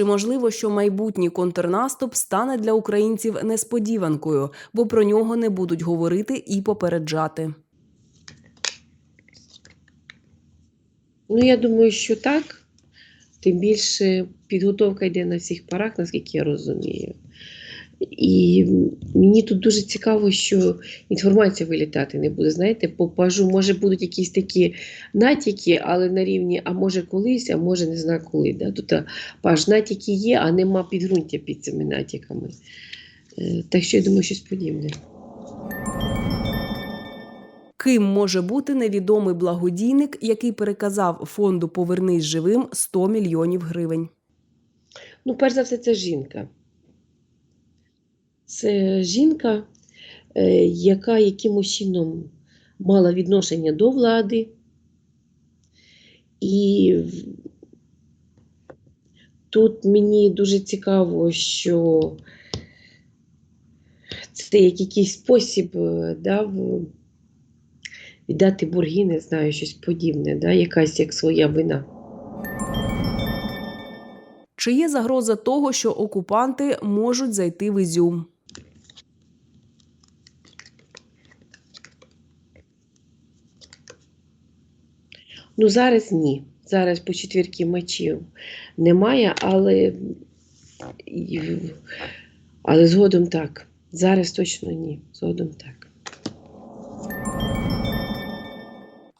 Чи можливо, що майбутній контрнаступ стане для українців несподіванкою, бо про нього не будуть говорити і попереджати? Ну, я думаю, що так. Тим більше підготовка йде на всіх парах, наскільки я розумію. І мені тут дуже цікаво, що інформація вилітати не буде. Знаєте, по пажу, може будуть якісь такі натяки, але на рівні, а може колись, а може не знаю коли. Да? Тут паж натяки є, а нема підґрунтя під цими натяками. Е, Так що я думаю, щось подібне. Ким може бути невідомий благодійник, який переказав фонду Повернись живим 100 мільйонів гривень? Ну, перш за все, це жінка. Це жінка, е, яка якимось чином мала відношення до влади. І тут мені дуже цікаво, що це як якийсь спосіб е, да, віддати борги, не знаю, щось подібне, да, якась як своя вина. Чи є загроза того, що окупанти можуть зайти в Ізюм? Ну, зараз ні. Зараз по четвірки мечів немає, але, але згодом так. Зараз точно ні. Згодом так.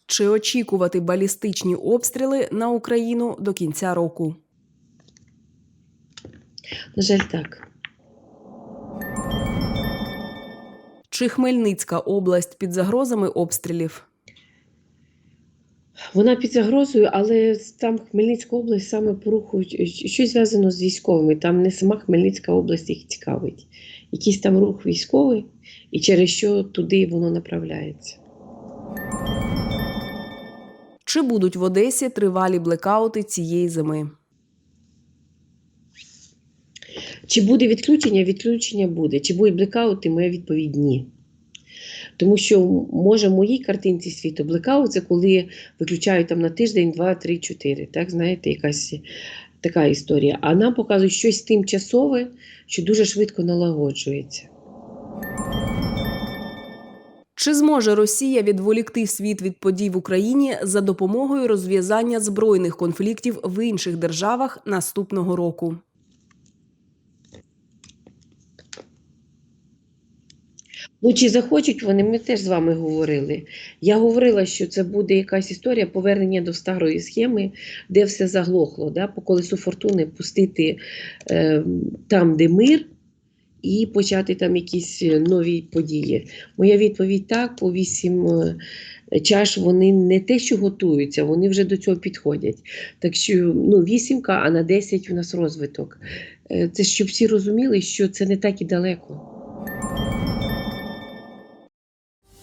Чи очікувати балістичні обстріли на Україну до кінця року? На жаль, так. Чи Хмельницька область під загрозами обстрілів? Вона під загрозою, але там Хмельницька область саме порухують щось зв'язано з військовими. Там не сама Хмельницька область їх цікавить. Якийсь там рух військовий, і через що туди воно направляється. Чи будуть в Одесі тривалі блекаути цієї зими? Чи буде відключення? Відключення буде. Чи будуть блекаути? Моя відповідь ні. Тому що може в моїй картинці світу блекаут це коли виключають там на тиждень, два, три, чотири. Так, знаєте, якась така історія. А нам показують щось тимчасове, що дуже швидко налагоджується. Чи зможе Росія відволікти світ від подій в Україні за допомогою розв'язання збройних конфліктів в інших державах наступного року? Ну, чи захочуть вони, ми теж з вами говорили. Я говорила, що це буде якась історія повернення до старої схеми, де все заглохло, да? по колесу фортуни пустити е, там, де мир, і почати там якісь е, нові події. Моя відповідь так, по вісім е, чаш вони не те, що готуються, вони вже до цього підходять. Так що ну, вісімка, а на 10 у нас розвиток. Е, Це щоб всі розуміли, що це не так і далеко.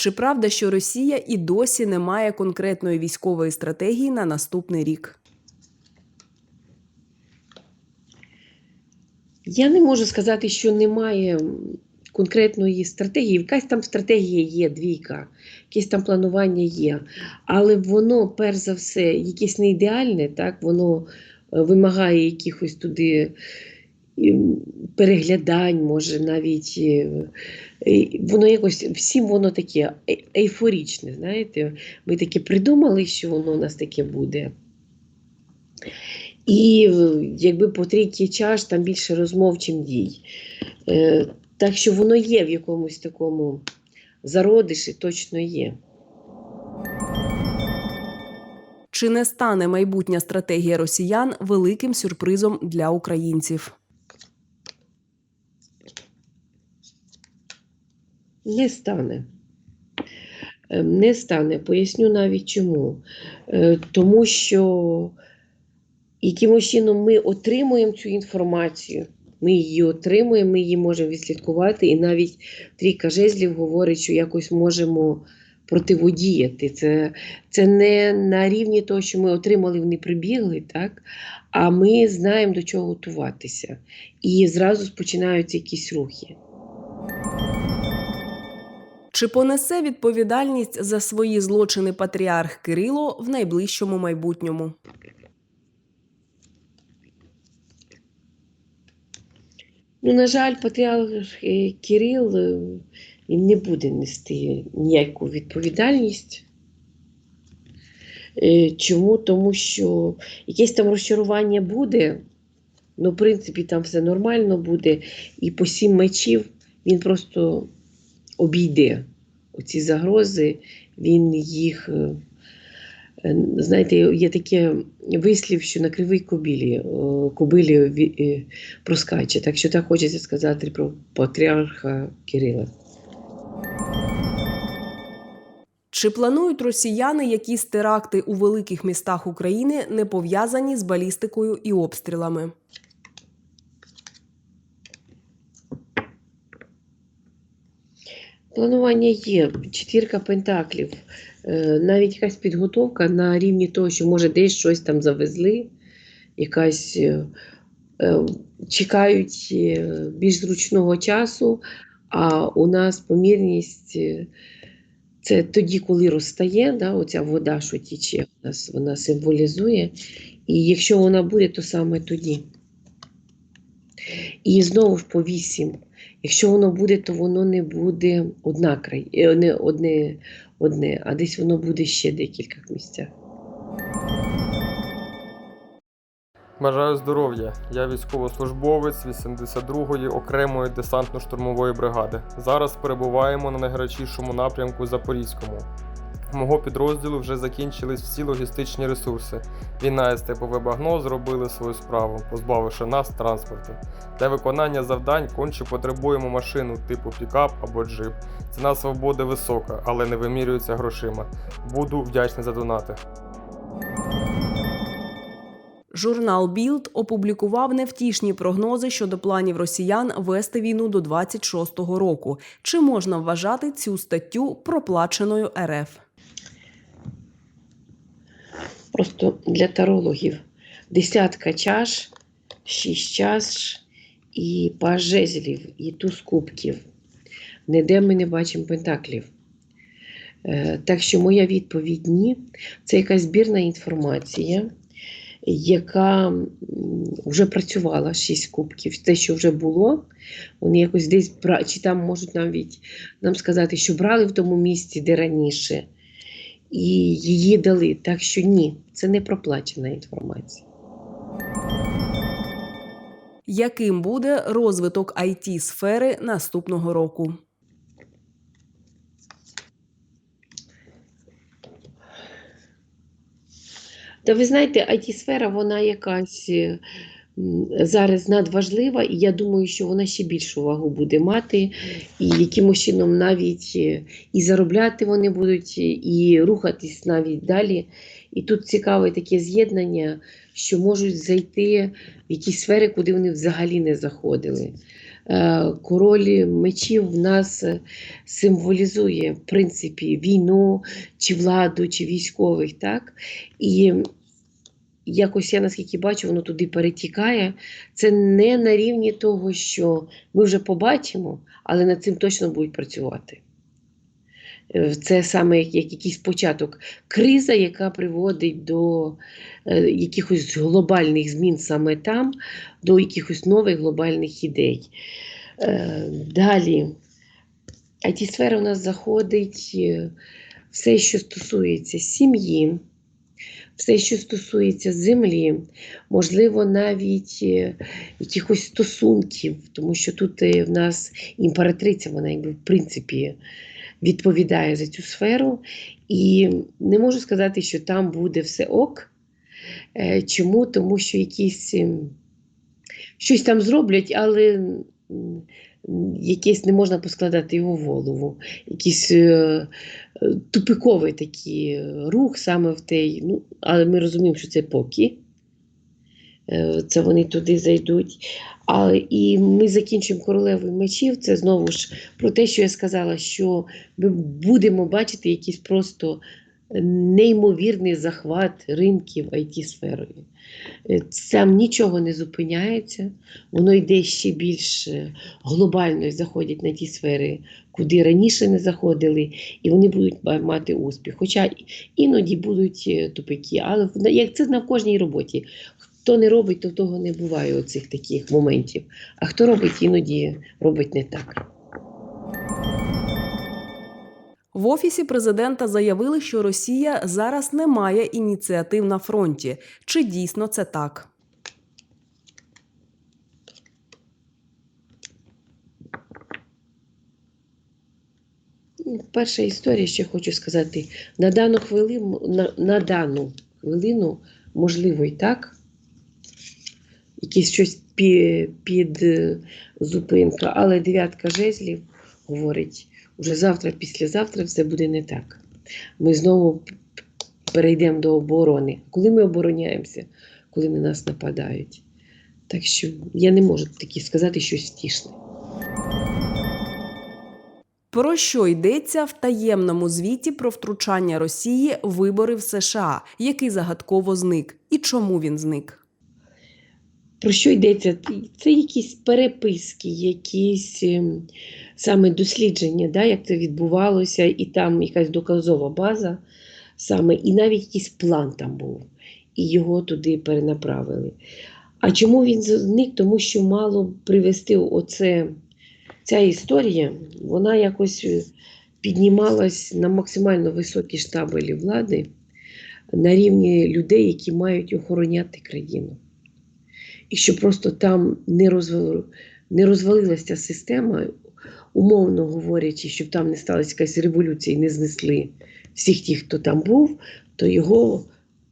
Чи правда, що Росія і досі не має конкретної військової стратегії на наступний рік? Я не можу сказати, що немає конкретної стратегії. Якась там стратегія є, двійка, якесь там планування є. Але воно, перш за все, якесь не ідеальне, так, воно е, вимагає якихось туди переглядань, може навіть. е, Воно якось всім воно таке е- ейфорічне. Знаєте, ми таке придумали, що воно у нас таке буде. І е, якби по трійки чаш там більше розмов, чим дій. Так що воно є в якомусь такому зародиші, точно є. Чи не стане майбутня стратегія росіян великим сюрпризом для українців? Не стане. Е, Не стане. Поясню навіть чому. Е, Тому що якимось чином ми отримуємо цю інформацію. Ми її отримуємо, ми її можемо відслідкувати, і навіть трійка жезлів говорить, що якось можемо противодіяти. Це, це не на рівні того, що ми отримали, вони прибігли, так? а ми знаємо, до чого готуватися. І зразу починаються якісь рухи. Чи понесе відповідальність за свої злочини патріарх Кирило в найближчому майбутньому? Ну, на жаль, патріарх е, Кирил е, не буде нести ніяку відповідальність. Е, Чому? Тому що якесь там розчарування буде, ну, в принципі, там все нормально буде, і по сім мечів він просто обійде оці загрози, він їх. е, е, Знаєте, є таке вислів, що на кривій кобилі, е, кобилі проскаче. Так що так хочеться сказати про патріарха Кирила. Чи планують росіяни якісь теракти у великих містах України, не пов'язані з балістикою і обстрілами? Планування є, четвірка пентаклів, Е, навіть якась підготовка на рівні того, що може десь щось там завезли, якась е, е, чекають більш зручного часу, а у нас помірність це тоді, коли розтає, да, оця вода, що тіче, вона символізує. І якщо вона буде, то саме тоді. І знову ж по вісім. Якщо воно буде, то воно не буде одна край, е, не одне, одне, а десь воно буде ще декілька місцях. Бажаю здоров'я. Я військовослужбовець 82-ї окремої десантно-штурмової бригади. Зараз перебуваємо на найгарячішому напрямку Запорізькому. Мого підрозділу вже закінчились всі логістичні ресурси. Війна і степове багно зробили свою справу, позбавивши нас транспорту. Для виконання завдань конче потребуємо машину типу пікап або джип. Ціна свободи висока, але не вимірюється грошима. Буду вдячний за донати. Журнал Білд опублікував невтішні прогнози щодо планів росіян вести війну до 26-го року. Чи можна вважати цю статтю проплаченою РФ? Просто для тарологів десятка чаш, шість чаш і паж і туз кубків. Ніде ми не бачимо пентаклів. Е, Так що моя відповідь ні. Це якась збірна інформація, яка вже працювала шість кубків. Те, що вже було, вони якось десь чи там можуть навіть нам сказати, що брали в тому місці, де раніше, і її дали. Так що ні, це не проплачена інформація. Яким буде розвиток it сфери наступного року? Та ви знаєте, IT-сфера, вона якась е, зараз надважлива, і я думаю, що вона ще більшу вагу буде мати, і якимось чином навіть е, і заробляти вони будуть, і рухатись навіть далі. І тут цікаве таке з'єднання, що можуть зайти в якісь сфери, куди вони взагалі не заходили. Е, Король мечів в нас е, символізує, в принципі, війну, чи владу, чи військових, так? І якось я наскільки бачу, воно туди перетікає. Це не на рівні того, що ми вже побачимо, але над цим точно будуть працювати. Е, Це саме як, як якийсь початок. Криза, яка приводить до е, якихось глобальних змін саме там, до якихось нових глобальних ідей. Е, далі, IT-сфера у нас заходить все, що стосується сім'ї, все, що стосується землі, можливо, навіть е, якихось стосунків, тому що тут е, в нас імператриця, вона в принципі відповідає за цю сферу. І не можу сказати, що там буде все ок. Е, Чому? Тому що якісь ем, щось там зроблять, але якесь не можна поскладати його голову. Якийсь е, е, тупиковий такий е, рух саме в той. Ну, але ми розуміємо, що це поки. Е, Це вони туди зайдуть. А, і ми закінчимо королевою мечів. Це знову ж про те, що я сказала, що ми будемо бачити якийсь просто неймовірний захват ринків it сферою Там нічого не зупиняється, воно йде ще більш е, глобально і заходять на ті сфери, куди раніше не заходили, і вони будуть мати успіх. Хоча іноді будуть е, тупики, але як це на кожній роботі. Хто не робить, то того не буває оцих таких моментів. А хто робить, іноді робить не так. В офісі президента заявили, що Росія зараз не має ініціатив на фронті. Чи дійсно це так? Перша історія, що хочу сказати, на дану хвилину, на, на дану хвилину, можливо, і так. Якесь щось під, під е, зупинка, але дев'ятка жезлів говорить, уже завтра, післязавтра все буде не так. Ми знову перейдемо до оборони. Коли ми обороняємося, коли на нас нападають. Так що я не можу таки сказати щось втішне. Про що йдеться в таємному звіті про втручання Росії вибори в США, який загадково зник, і чому він зник? Про що йдеться? Це якісь переписки, якісь ем, саме дослідження, да, як це відбувалося, і там якась доказова база, саме, і навіть якийсь план там був, і його туди перенаправили. А чому він зник? Тому що мало привести оце, ця історія, вона якось е, піднімалась на максимально високі штабелі влади на рівні людей, які мають охороняти країну і щоб просто там не розвалилася система, умовно говорячи, щоб там не сталася якась революція і не знесли всіх тих, хто там був, то його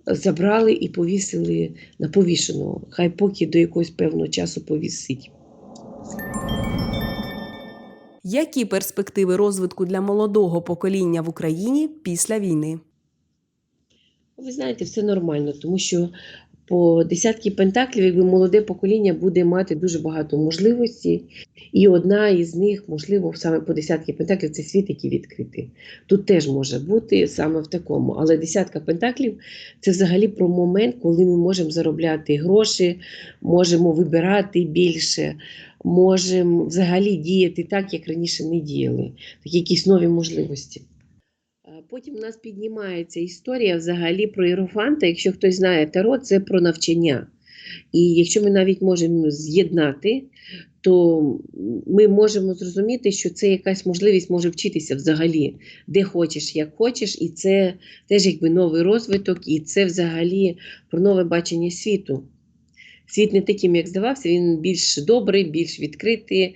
забрали і повісили на повішеного. Хай поки до якогось певного часу повісить. Які перспективи розвитку для молодого покоління в Україні після війни? Ви знаєте, все нормально, тому що по десятки пентаклів, якби молоде покоління буде мати дуже багато можливостей, і одна із них, можливо, саме по десятки пентаклів це світ, який відкритий. Тут теж може бути саме в такому. Але десятка пентаклів це взагалі про момент, коли ми можемо заробляти гроші, можемо вибирати більше, можемо взагалі діяти так, як раніше не діяли. Такі якісь нові можливості. Потім у нас піднімається історія взагалі про іерофанта. Якщо хтось знає таро, це про навчання. І якщо ми навіть можемо з'єднати, то ми можемо зрозуміти, що це якась можливість може вчитися взагалі, де хочеш, як хочеш, і це теж якби новий розвиток, і це взагалі про нове бачення світу. Світ не таким, як здавався, він більш добрий, більш відкритий,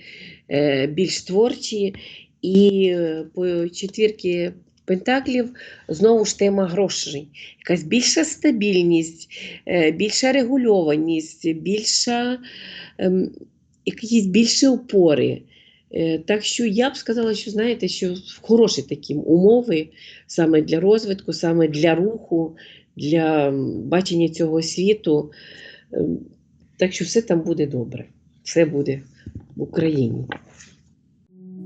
е, більш творчий. І е, по четвірки Пентаклів знову ж тема грошей. Якась більша стабільність, е, більша регульованість, більша, ем, якісь більші опори. Е, Так що я б сказала, що знаєте, що хороші такі умови саме для розвитку, саме для руху, для бачення цього світу. Ем, Так що все там буде добре. Все буде в Україні.